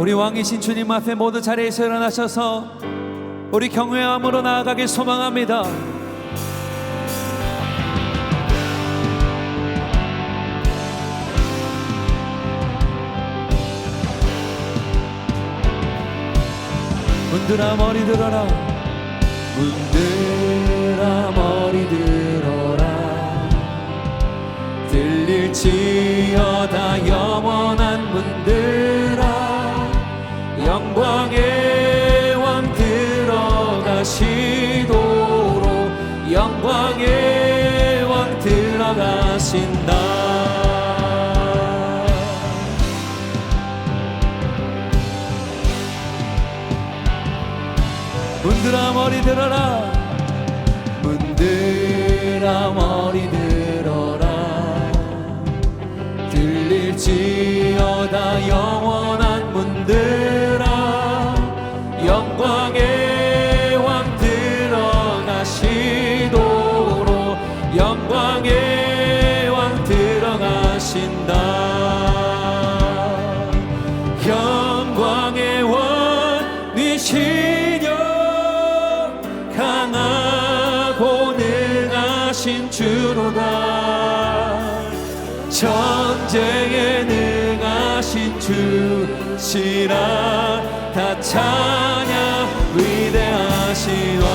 우리 왕이신 주님 앞에 모두 자리에서 일어나셔서 우리 경외함으로 나아가길 소망합니다. 문들아 머리 들어라 문들아 머리 들어라 들릴지어다 영 들릴지어다 영원한 문들 주시라 다 찬양 위대하시와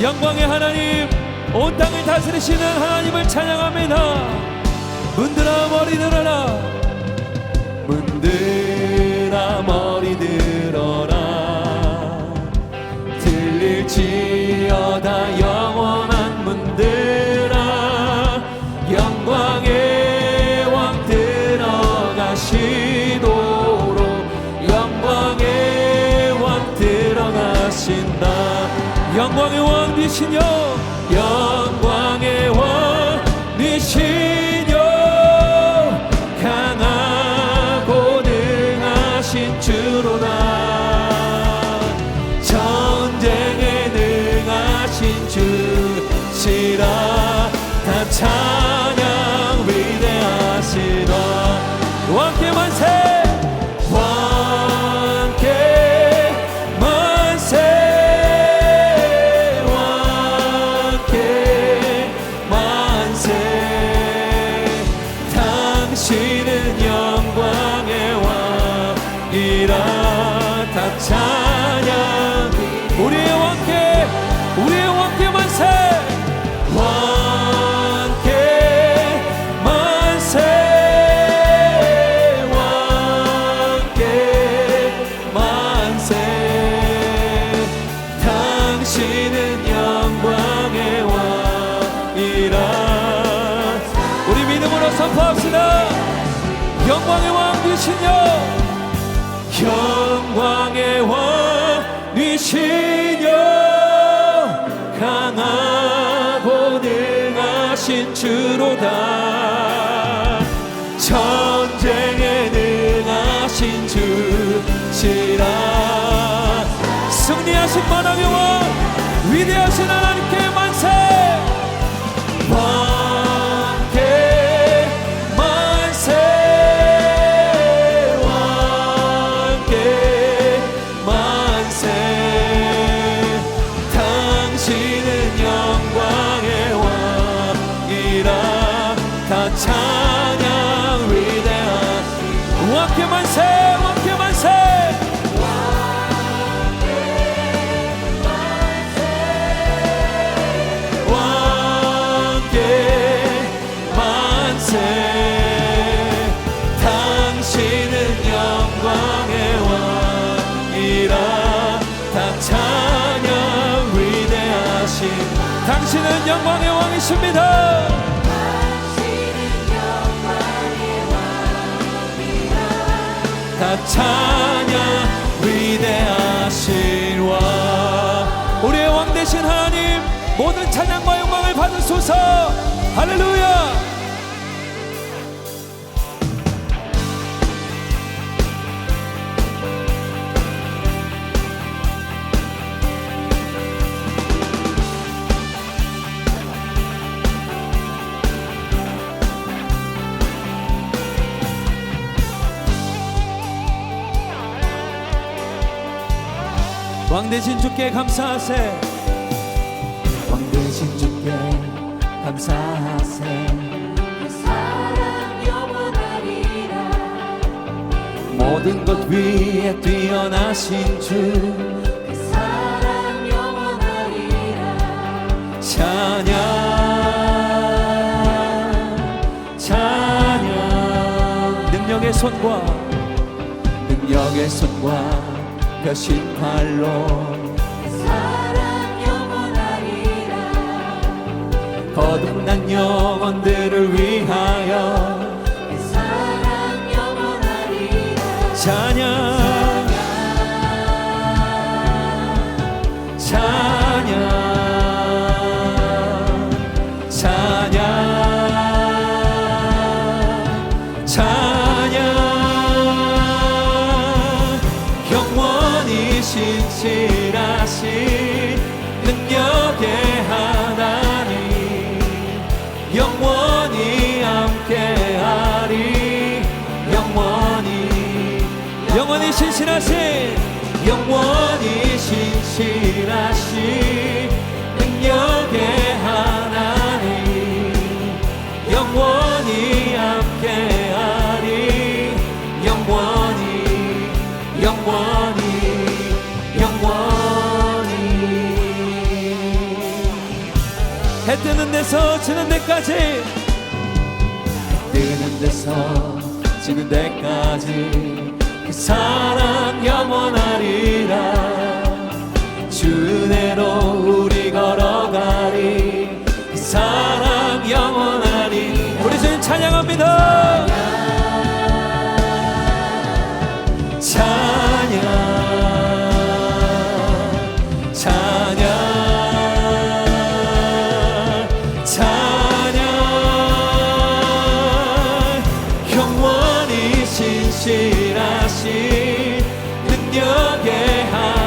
영광의 하나님 온 땅을 다스리시는 하나님을 찬양합니다. 문들아 머리 들어라. 문들아 머리 들어라. 들릴지어다 영원한 문들 왕 되시며 영광의 왕 되시며 강하고 능하신 주로다. 전쟁에 능하신 주시라 다 찬양 위대하시다. 왕께 만세 영광의 왕이십니다. 다 찬양 위대하신 왕. 우리의 왕 되신 하나님 모든 찬양과 영광을 받으소서. 할렐루야 대신 주께 감사하세. 왕 대신 주께 감사하세. 그 사랑 영원하리라. 모든 것 위에 뛰어나신 주 그 사랑 영원하리라. 찬양 찬양. 능력의 손과 능력의 손과 펴 십팔로. 사랑 영원하리라. 거듭난 영원들을 위한 뜨는 데서 지는 데까지. 뜨는 데서 지는 데까지. 그 사랑 영원하리라. 주내로 우리 걸어가리. 그 사랑 영원하리. 우리 주님 찬양 한번 신실하신 능력의 하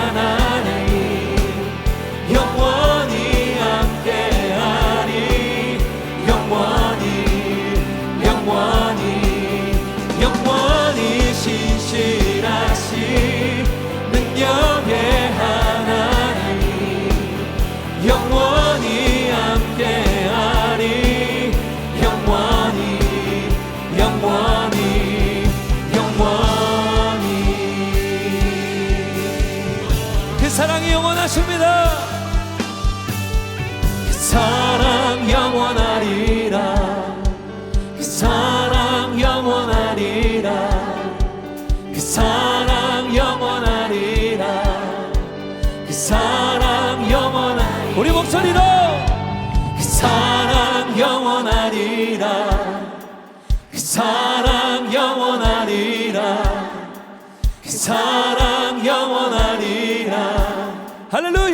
사랑 영원하리라. 그 사랑 영원하리라. 할렐루야.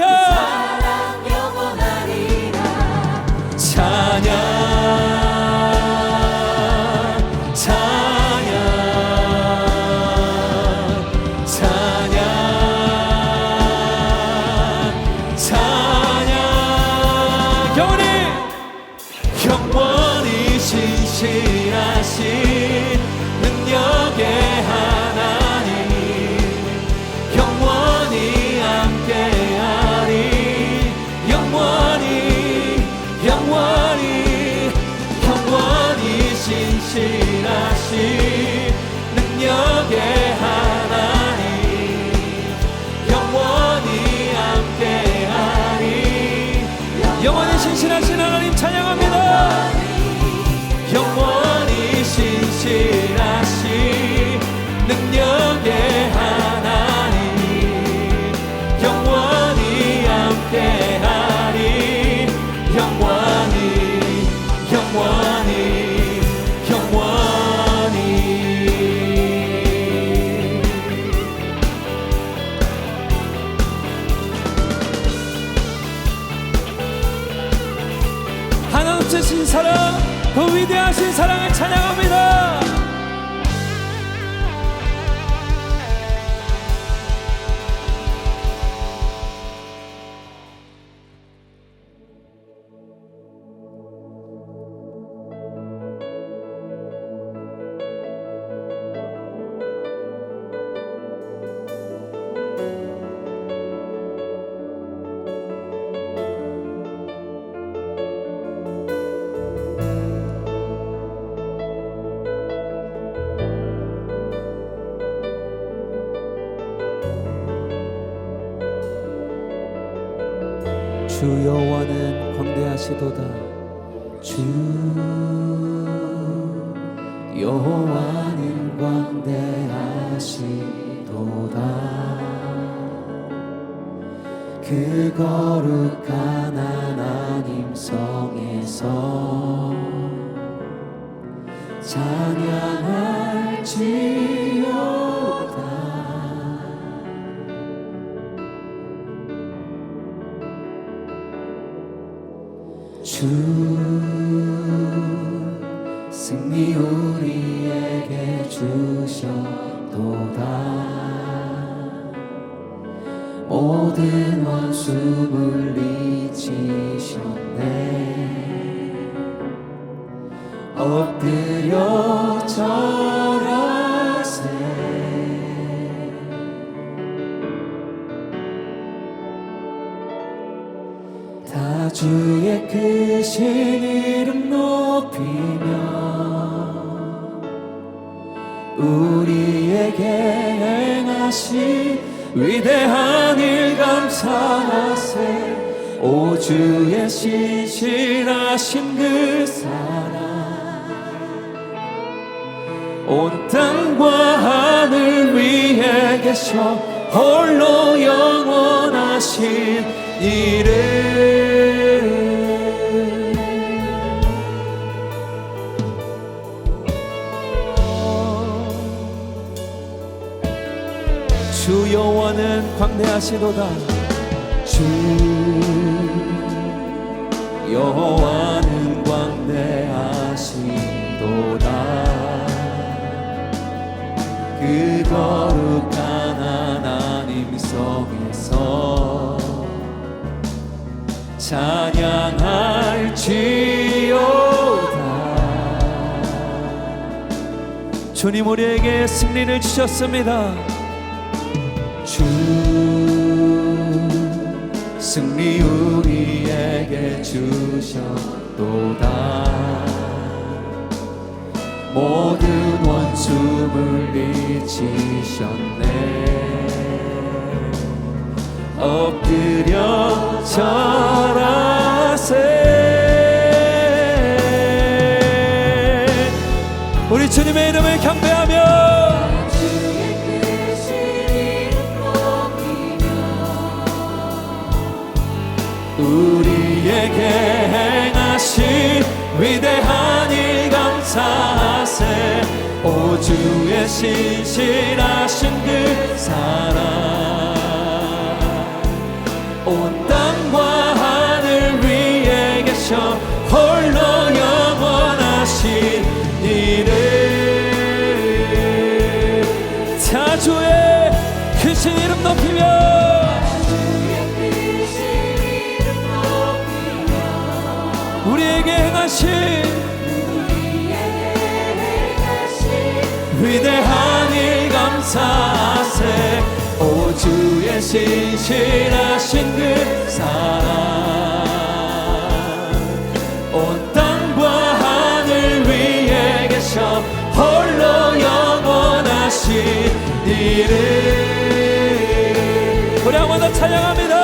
it. 주 여호와는 광대하시도다. 주 여호와는 광대하시도다. 그 거룩한 하나님 성에서 찬양할지 주 승리 우리에게 주셨도다. 모든 원수 물리치셨네. 엎드려 절 주의 크신 이름 높이며 우리에게 행하신 위대한 일 감사하세 오 주의 신실하신 그 사랑 온 땅과 하늘 위에 계셔 홀로 영원하신 이름 광대하시도다. 주 여호와는 광대하시도다. 그 거룩한 하나님 성에서 찬양할지어다. 주님 우리에게 승리를 주셨습니다 주 승리 우리에게 주셨도다. 모든 원수 물리치셨네. 엎드려 절하세. 우리 주님의 이름을 경배하며 주의 신실하신 그 사랑. 온 땅과 하늘 위에 계셔 홀로 사하세. 오 주의 신실하신 그 사랑. 온 땅과 하늘 위에 계셔 홀로 영원하신 이름. 우리 한번더 찬양합니다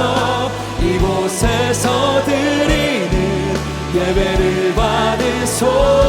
앉으소서 이곳에서 드리는 예배를 받으소